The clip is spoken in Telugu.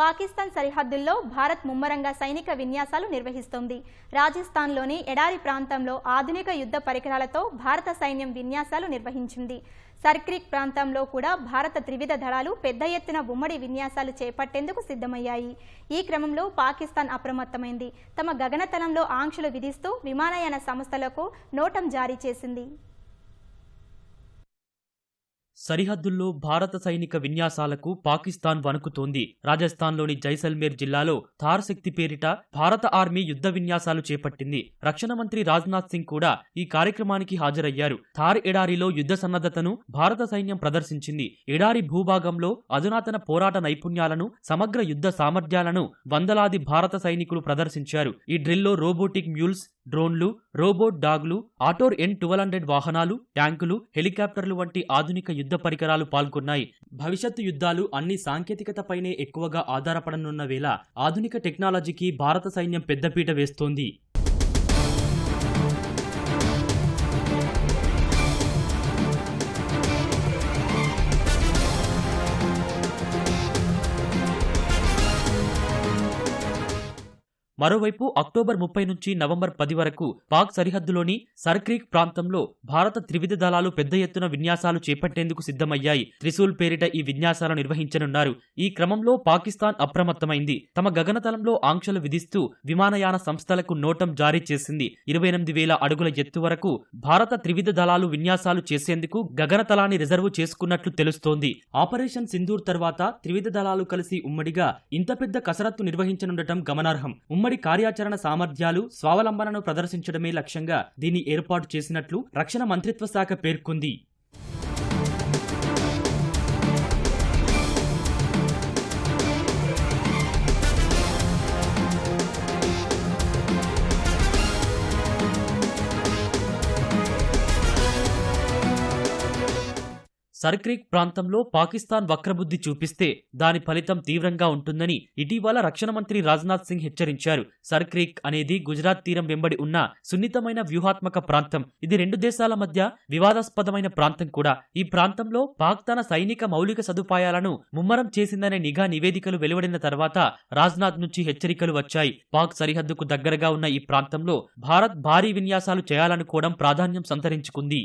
పాకిస్తాన్ సరిహద్దుల్లో భారత్ ముమ్మరంగా సైనిక విన్యాసాలు నిర్వహిస్తోంది. రాజస్థాన్లోని ఎడారి ప్రాంతంలో ఆధునిక యుద్ధ పరికరాలతో భారత సైన్యం విన్యాసాలు నిర్వహించింది. సర్క్రిక్ ప్రాంతంలో కూడా భారత త్రివిధ దళాలు పెద్ద ఎత్తున ఉమ్మడి విన్యాసాలు చేపట్టేందుకు సిద్ధమయ్యాయి. ఈ క్రమంలో పాకిస్తాన్ అప్రమత్తమైంది. తమ గగనతలంలో ఆంక్షలు విధిస్తూ విమానయాన సంస్థలకు నోటం జారీ చేసింది. సరిహద్దుల్లో భారత సైనిక విన్యాసాలకు పాకిస్తాన్ వణుకుతోంది. రాజస్థాన్లోని జైసల్మేర్ జిల్లాలో థార్ శక్తి పేరిట భారత ఆర్మీ యుద్ధ విన్యాసాలు చేపట్టింది. రక్షణ మంత్రి రాజ్నాథ్ సింగ్ కూడా ఈ కార్యక్రమానికి హాజరయ్యారు. థార్ ఎడారిలో యుద్ధ సన్నద్ధతను భారత సైన్యం ప్రదర్శించింది. ఎడారి భూభాగంలో అధునాతన పోరాట నైపుణ్యాలను సమగ్ర యుద్ధ సామర్థ్యాలను వందలాది భారత సైనికులు ప్రదర్శించారు. ఈ డ్రిల్లో రోబోటిక్ మ్యూల్స్ డ్రోన్లు రోబోట్ డాగ్లు ఆటోర్ ఎన్ ట్వెల్వ్ హండ్రెడ్ వాహనాలు ట్యాంకులు హెలికాప్టర్లు వంటి ఆధునిక యుద్ధ పరికరాలు పాల్గొన్నాయి. భవిష్యత్తు యుద్ధాలు అన్ని సాంకేతికతపైనే ఎక్కువగా ఆధారపడనున్న వేళ ఆధునిక టెక్నాలజీకి భారత సైన్యం పెద్దపీట వేస్తోంది. మరోవైపు అక్టోబర్ ముప్పై నుంచి నవంబర్ పది వరకు పాక్ సరిహద్దులోని సర్క్రీక్ ప్రాంతంలో భారత త్రివిధ దళాలు పెద్ద ఎత్తున విన్యాసాలు చేపట్టేందుకు సిద్ధమయ్యాయి. త్రిశూల్ పేరిట ఈ విన్యాసాలు నిర్వహించనున్నారు. ఈ క్రమంలో పాకిస్తాన్ అప్రమత్తమైంది. తమ గగనతలంలో ఆంక్షలు విధిస్తూ విమానయాన సంస్థలకు నోటం జారీ చేసింది. ఇరవై ఎనిమిది వేల అడుగుల ఎత్తు వరకు భారత త్రివిధ దళాలు విన్యాసాలు చేసేందుకు గగనతలాన్ని రిజర్వ్ చేసుకున్నట్లు తెలుస్తోంది. ఆపరేషన్ సింధూర్ తర్వాత త్రివిధ దళాలు కలిసి ఉమ్మడిగా ఇంత పెద్ద కసరత్తు నిర్వహించనుండటం గమనార్హం. ఉమ్మడి కార్యాచరణ సామర్థ్యాలు స్వావలంబనను ప్రదర్శించడమే లక్ష్యంగా దీన్ని ఏర్పాటు చేసినట్లు రక్షణ మంత్రిత్వ శాఖ పేర్కొంది. సర్క్రీక్ ప్రాంతంలో పాకిస్తాన్ వక్రబుద్ధి చూపిస్తే దాని ఫలితం తీవ్రంగా ఉంటుందని ఇటీవల రక్షణ మంత్రి రాజ్నాథ్ సింగ్ హెచ్చరించారు. సర్క్రీక్ అనేది గుజరాత్ తీరం వెంబడి ఉన్న సున్నితమైన వ్యూహాత్మక ప్రాంతం. ఇది రెండు దేశాల మధ్య వివాదాస్పదమైన ప్రాంతం కూడా. ఈ ప్రాంతంలో పాక్ తన సైనిక మౌలిక సదుపాయాలను ముమ్మరం చేసిందనే నిఘా నివేదికలు వెలువడిన తర్వాత రాజ్నాథ్ నుంచి హెచ్చరికలు వచ్చాయి. పాక్ సరిహద్దుకు దగ్గరగా ఉన్న ఈ ప్రాంతంలో భారత్ భారీ విన్యాసాలు చేయాలనుకోవడం ప్రాధాన్యం సంతరించుకుంది.